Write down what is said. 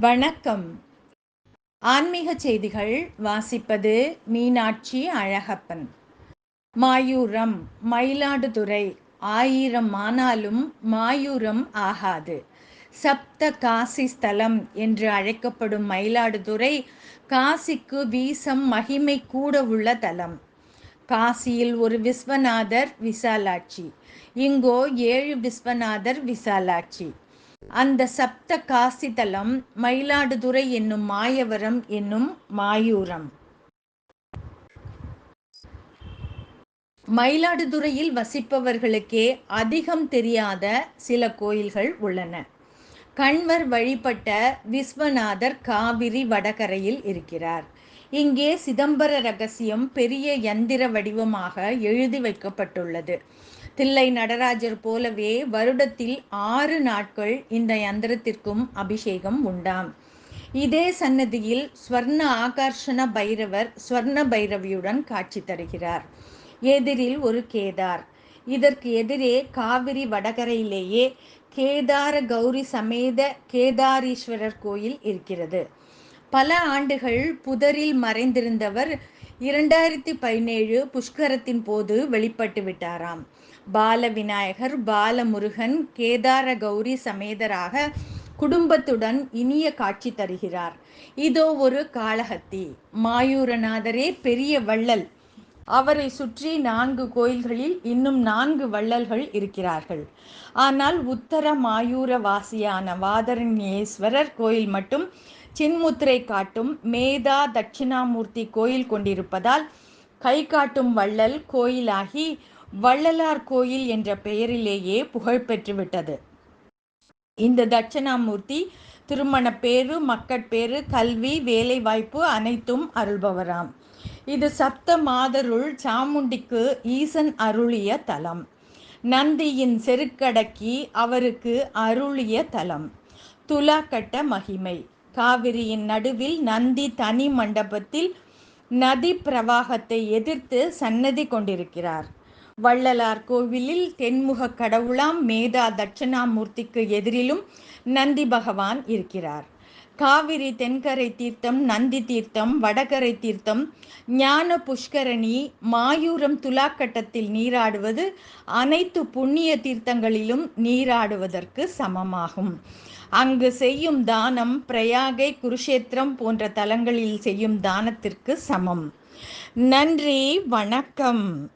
வணக்கம். ஆன்மீக செய்திகள் வாசிப்பது மீனாட்சி அழகப்பன். மாயூரம் மயிலாடுதுறை ஆயிரம் ஆனாலும் மாயூரம் ஆகாது. சப்த காசி ஸ்தலம் என்று அழைக்கப்படும் மயிலாடுதுறை காசிக்கு வீசம் மகிமை கூட உள்ள தலம். காசியில் ஒரு விஸ்வநாதர் விசாலாட்சி. இங்கோ ஏழு விஸ்வநாதர் விசாலாட்சி. அந்த சப்த காசி தலம் மயிலாடுதுறை என்னும் மாயவரம் என்னும் மாயூரம். மயிலாடுதுறையில் வசிப்பவர்களுக்கே அதிகம் தெரியாத சில கோயில்கள் உள்ளன. கண்வர் வழிபட்ட விஸ்வநாதர் காவிரி வடகரையில் இருக்கிறார். இங்கே சிதம்பர ரகசியம் பெரிய யந்திர வடிவமாக எழுதி வைக்கப்பட்டுள்ளது. தில்லை நடராஜர் போலவே வருடத்தில் ஆறு நாட்கள் இந்த யந்திரத்திற்கும் அபிஷேகம் உண்டாம். இதே சன்னதியில் ஸ்வர்ண ஆகர்ஷண பைரவர் ஸ்வர்ண பைரவியுடன் காட்சி தருகிறார். எதிரில் ஒரு கேதார் இதற்கு எதிரே காவிரி வடகரையிலேயே கேதார கௌரி சமேத கேதாரீஸ்வரர் கோயில் இருக்கிறது. பல ஆண்டுகள் புதரில் மறைந்திருந்தவர் இரண்டாயிரத்தி பதினேழு புஷ்கரத்தின் போது வெளிப்பட்டு விட்டாராம். பால விநாயகர் பாலமுருகன் கேதார கௌரி சமேதராக குடும்பத்துடன் இனிய காட்சி தருகிறார். இதோ ஒரு காளஹத்தி. மாயூரநாதரே பெரிய வள்ளல். அவரை சுற்றி நான்கு கோயில்களில் இன்னும் நான்கு வள்ளல்கள் இருக்கிறார்கள். ஆனால் உத்தர மாயூர வாசியான வாதரண்யேஸ்வரர் கோயில் மட்டும் சின்முத்திரை காட்டும் மேதா தட்சிணாமூர்த்தி கோயில் கொண்டிருப்பதால் கை காட்டும் வள்ளல் கோயிலாகி வள்ளலார் கோயில் என்ற பெயரிலேயே புகழ் பெற்றுவிட்டது இந்த தட்சிணாமூர்த்தி திருமண பேரு மக்கட்பேறு கல்வி வேலைவாய்ப்பு அனைத்தும் அருள்பவராம். இது சப்த மாதருள் சாமுண்டிக்கு ஈசன் அருளிய தலம். நந்தியின் செருக்கடக்கி அவருக்கு அருளிய தலம். துலாக்கட்ட மகிமை. காவிரியின் நடுவில் நந்தி தனி மண்டபத்தில் நதி பிரவாகத்தை எதிர்த்து சன்னதி கொண்டிருக்கிறார். வள்ளலார் கோவிலில் தென்முக கடவுளாம் மேதா தட்சிணாமூர்த்திக்கு எதிரிலும் நந்தி பகவான் இருக்கிறார். காவிரி தென்கரை தீர்த்தம் நந்தி தீர்த்தம் வடகரை தீர்த்தம் ஞான புஷ்கரணி மாயூரம் துலாக்கட்டத்தில் நீராடுவது அனைத்து புண்ணிய தீர்த்தங்களிலும் நீராடுவதற்கு சமமாகும். அங்கு செய்யும் தானம் பிரயாகை குருஷேத்திரம் போன்ற தலங்களில் செய்யும் தானத்திற்கு சமம். நன்றி வணக்கம்.